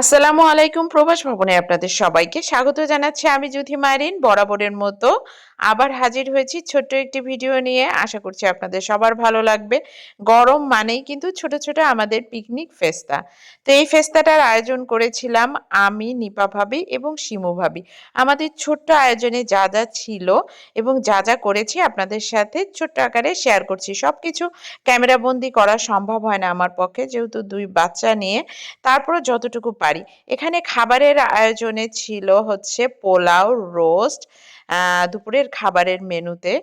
আসসালামু আলাইকুম প্রবাস ভবনে আপনাদের সবাইকে। স্বাগত জানাচ্ছি আমি জ্যোতি মারিন বরাবরের মতো আবার হাজির হয়েছি ছোট্ট একটি ভিডিও নিয়ে। আশা করছি আপনাদের সবার ভালো লাগবে। গরম মানেই কিন্তু ছোট ছোট আমাদের পিকনিক ফেস্তা। তো এই ফেস্তাটার আয়োজন করেছিলাম আমি, নিপা ভাবি এবং শিমু ভাবি। আমাদের ছোট্ট আয়োজনে যা যা ছিল এবং যা যা করেছি আপনাদের সাথে ছোট্ট আকারে শেয়ার করছি। সব কিছু ক্যামেরাবন্দি করা সম্ভব হয় না আমার পক্ষে, যেহেতু দুই বাচ্চা নিয়ে তারপরে যতটুকু পারি। এখানে খাবারের আয়োজনে ছিল হচ্ছে পোলাও, রোস্ট দুপুরের খাবারের মেনুতে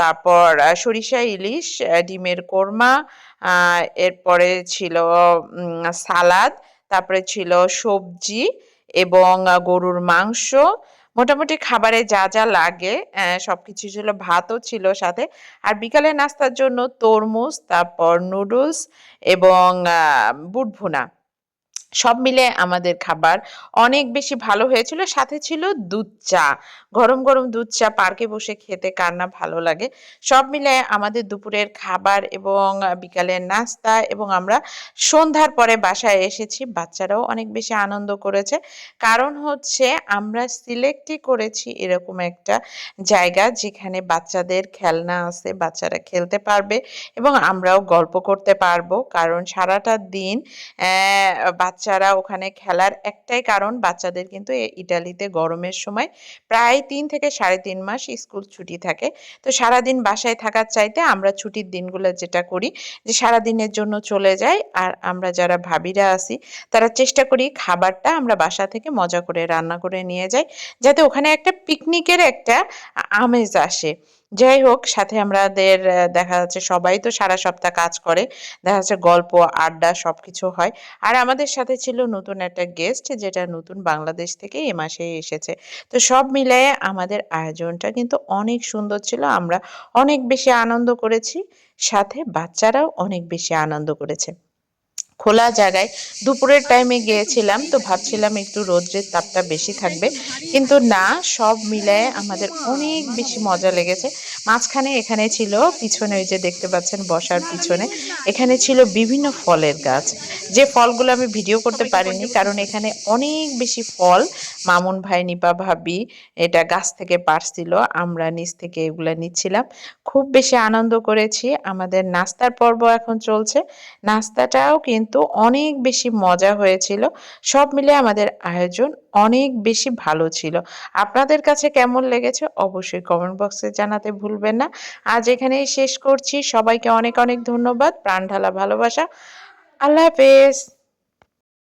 তারপর সরিষা, ইলিশ ডিমের কোরমা এরপরে ছিল সালাদ, তারপরে ছিল সবজি এবং গরুর মাংস মোটামুটি খাবারে যা যা লাগে সব সবকিছু ছিল, ভাতও ছিল সাথে। আর বিকালে নাস্তার জন্য তরমুজ, তারপর নুডলস এবং বুটভুনা বুট ভুনা। সব মিলে আমাদের খাবার অনেক বেশি ভালো হয়েছিল। সাথে ছিল দুধ চা। গরম গরম দুধ চা পার্কে বসে খেতে কার না ভালো লাগে। সব মিলে আমাদের দুপুরের খাবার এবং বিকালের নাস্তা এবং আমরা সন্ধ্যার পরে বাসায় এসেছি। বাচ্চারাও অনেক বেশি আনন্দ করেছে। কারণ হচ্ছে আমরা সিলেক্টই করেছি এরকম একটা জায়গা যেখানে বাচ্চাদের খেলনা আছে বাচ্চারা খেলতে পারবে এবং আমরাও গল্প করতে পারব। কারণ সারাটা দিন আহ, বাচ্চারা ওখানে খেলার একটাই কারণ, বাচ্চাদের কিন্তু ইটালিতে গরমের সময় প্রায় তিন থেকে সাড়ে তিন মাস স্কুল ছুটি থাকে। তো সারাদিন বাসায় থাকার চাইতে আমরা ছুটির দিনগুলো যেটা করি যে সারাদিনের জন্য চলে যাই আর আমরা যারা ভাবিরা আছি, তারা চেষ্টা করি খাবারটা আমরা বাসা থেকে মজা করে রান্না করে নিয়ে যাই। যাতে ওখানে একটা পিকনিকের একটা আমেজ আসে। যাই হোক, সাথে আমাদের দেখা যাচ্ছে সবাই তো সারা সপ্তাহ কাজ করে। দেখা যাচ্ছে গল্প, আড্ডা সবকিছু হয়। আর আমাদের সাথে ছিল নতুন একটা গেস্ট যেটা নতুন বাংলাদেশ থেকে এ মাসে এসেছে। তো সব মিলিয়ে আমাদের আয়োজনটা কিন্তু অনেক সুন্দর ছিল। আমরা অনেক বেশি আনন্দ করেছি। সাথে বাচ্চারাও অনেক বেশি আনন্দ করেছে। খোলা জায়গায়। দুপুরের টাইমে গিয়েছিলাম তো ভাবছিলাম একটু রোদ্রের তাপটা বেশি থাকবে। কিন্তু না, সব মিলায়ে আমাদের অনেক বেশি মজা লেগেছে। মাঝখানে এখানে ছিল, পিছনে ওই যে দেখতে পাচ্ছেন বসার পিছনে, এখানে ছিল বিভিন্ন ফলের গাছ। যে ফলগুলো আমি ভিডিও করতে পারিনি, কারণ এখানে অনেক বেশি ফল। মামুন ভাই, নিপা ভাবি, এটা গাছ থেকে পারছিল আমরা নিচ থেকে এগুলা নিচ্ছিলাম। খুব বেশি আনন্দ করেছি। আমাদের নাস্তার পর্ব এখন চলছে। নাস্তাটাও কিন্তু অনেক বেশি মজা হয়েছিল। সব মিলে আমাদের আয়োজন অনেক বেশি ভালো ছিল। আপনাদের কাছে কেমন লেগেছে অবশ্যই কমেন্ট বক্সে জানাতে ভুলবেন না। আজ এখানেই শেষ করছি। সবাইকে অনেক অনেক ধন্যবাদ। প্রাণ ঢালা ভালোবাসা। আল্লাহ হাফেজ।